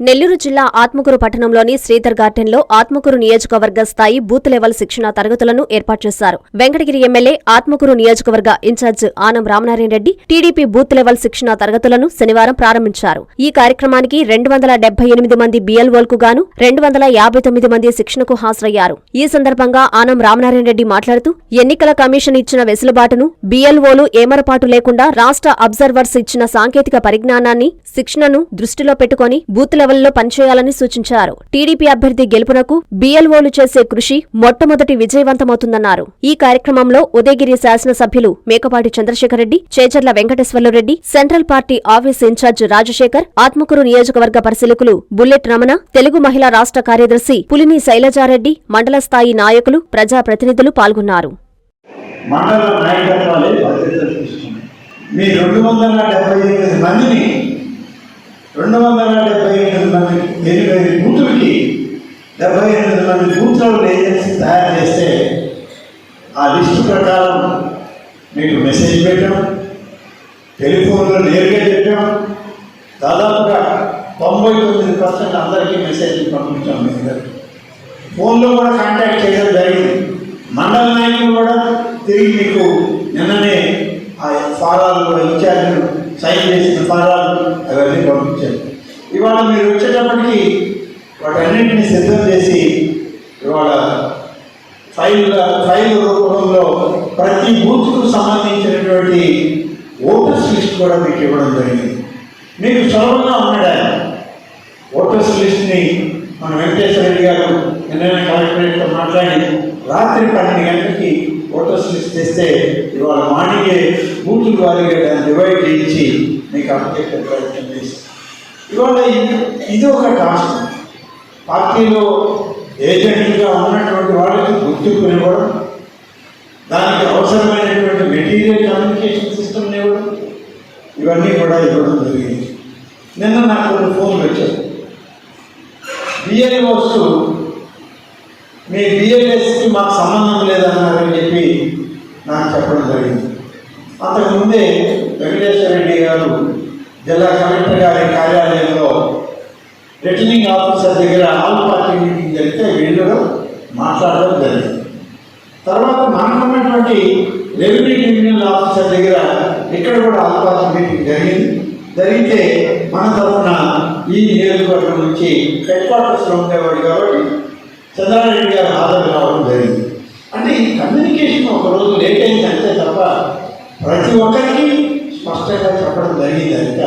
నెల్లూరు జిల్లా ఆత్మకూరు పట్టణంలోని శ్రీధర్ గార్డెన్లో ఆత్మకూరు నియోజకవర్గ స్థాయి బూత్ లెవెల్ శిక్షణ తరగతులను ఏర్పాటు చేశారు. వెంకటగిరి ఎమ్మెల్యే ఆత్మకూరు నియోజకవర్గ in charge Anam Ramanarayana Reddy TDP booth level శిక్షణ తరగతులను శనివారం ప్రారంభించారు. ఈ కార్యక్రమానికి రెండు వందల డెబ్బై ఎనిమిది మంది బిఎల్ఓలకు గాను రెండు వందల యాభై తొమ్మిది మంది శిక్షణకు హాజరయ్యారు. ఈ సందర్భంగా ఆనం రామనారాయణ రెడ్డి మాట్లాడుతూ ఎన్నికల కమిషన్ ఇచ్చిన వెసులుబాటును బిఎల్ఓలు ఏమరపాటు లేకుండా రాష్ట్ర అబ్జర్వర్స్ ఇచ్చిన సాంకేతిక పరిజ్ఞానాన్ని శిక్షణను దృష్టిలో పెట్టుకుని బూత్ లెవెల్లో పనిచేయాలని సూచించారు. టీడీపీ అభ్యర్థి గెలుపునకు బిఎల్ఓలు చేసే కృషి మొట్టమొదటి విజయవంతమవుతుందన్నారు. ఈ కార్యక్రమంలో ఉదయగిరి శాసనసభ్యులు Mekapati Chandrasekhara Reddy Checharla Venkateswarlureddy central party office in charge Rajasekhar Atmakur నియోజకవర్గ పరిశీలకులు బుల్లెట్ రమణ తెలుగు మహిళా రాష్ట్ర కార్యదర్శి పులిని శైలజారెడ్డి మండల స్థాయి నాయకులు ప్రజాప్రతినిధులు పాల్గొన్నారు. మండల నాయకత్వాలే బాధ్యత తీసుకున్నాయి మీ రెండు వందల డెబ్బై ఎనిమిది మందిని రెండు వందల డెబ్బై ఎనిమిది మంది ఎనిమిది బూతులకి డెబ్బై ఎనిమిది మంది బూత్లలో ఏజెన్సీ తయారు చేస్తే ఆ లిస్టు ప్రకారం మీకు మెసేజ్ పెట్టాం టెలిఫోన్లో నేరుగా చెప్పాం. దాదాపుగా తొంభై తొమ్మిది పర్సెంట్ అందరికీ మెసేజ్ పంపించాం మీ దగ్గర ఫోన్లో కూడా కాంటాక్ట్ చేయడం జరిగింది. మండల నాయకులు కూడా తిరిగి మీకు నిన్ననే ఆ ఫారాలు కూడా సైన్ చేసిన ఫారాలు అవన్నీ పంపించారు. ఇవాళ మీరు వచ్చేటప్పటికి వాటన్నింటినీ సిద్ధం చేసి ఇవాళ ఫైల్ ఫైల్ రూపంలో ప్రతి బూత్కు సంబంధించినటువంటి ఓటర్స్ లిస్ట్ కూడా మీకు ఇవ్వడం జరిగింది. మీకు సులభంగా ఉన్నాడా? ఓటర్స్ లిస్ట్ని మన వెంకటేశ్వర రెడ్డి గారు నిన్న కలెక్టరేట్తో మాట్లాడి రాత్రి పన్నెండు గంటలకి ఓటర్స్ లిస్ట్ తెస్తే ఇవాళ మార్నింగే బూతుల వారిగా దాన్ని డివైడ్ చేయించి మీకు అప్డేట్ ప్రయత్నం చేసి ఇవాళ ఇది ఒక టాస్క్ పార్టీలో ఏజెంట్గా ఉన్నటువంటి వాళ్ళకి గుర్తింపు ఇవ్వడం దానికి అవసరమైనటువంటి మెటీరియల్ కమ్యూనికేషన్ సిస్టమ్ ఇవ్వడం ఇవన్నీ కూడా ఇవ్వడం జరిగింది. నిన్న నాకు కొన్ని ఫోన్లు వచ్చాయి బిఎల్ఓస్ మీ బిఎల్ఎస్కి మాకు సంబంధం లేదన్నారు. చెప్పడం జరిగింది. అంతకుముందే వెంకటేశ్వర రెడ్డి గారు జిల్లా కలెక్టర్ గారి కార్యాలయంలో రిటర్నింగ్ ఆఫీసర్ దగ్గర ఆల్ పార్టీ మీటింగ్ జరిగితే వీళ్ళు మాట్లాడడం జరిగింది. తర్వాత మనకున్నటువంటి రెవెన్యూ డివిజనల్ ఆఫీసర్ దగ్గర ఇక్కడ కూడా ఆల్ పార్టీ మీటింగ్ జరిగింది. జరిగితే మన తరఫున ఈ నియోజకవర్గం నుంచి హెడ్ క్వార్టర్స్లో ఉండేవాడు కాబట్టి చంద్రారెడ్డి గారు హాజరు కావడం జరిగింది. అంటే ఈ కమ్యూనికేషన్ ఒకరోజు ప్రతి ఒక్కరికి స్పష్టంగా చెప్పడం జరిగింది అంతే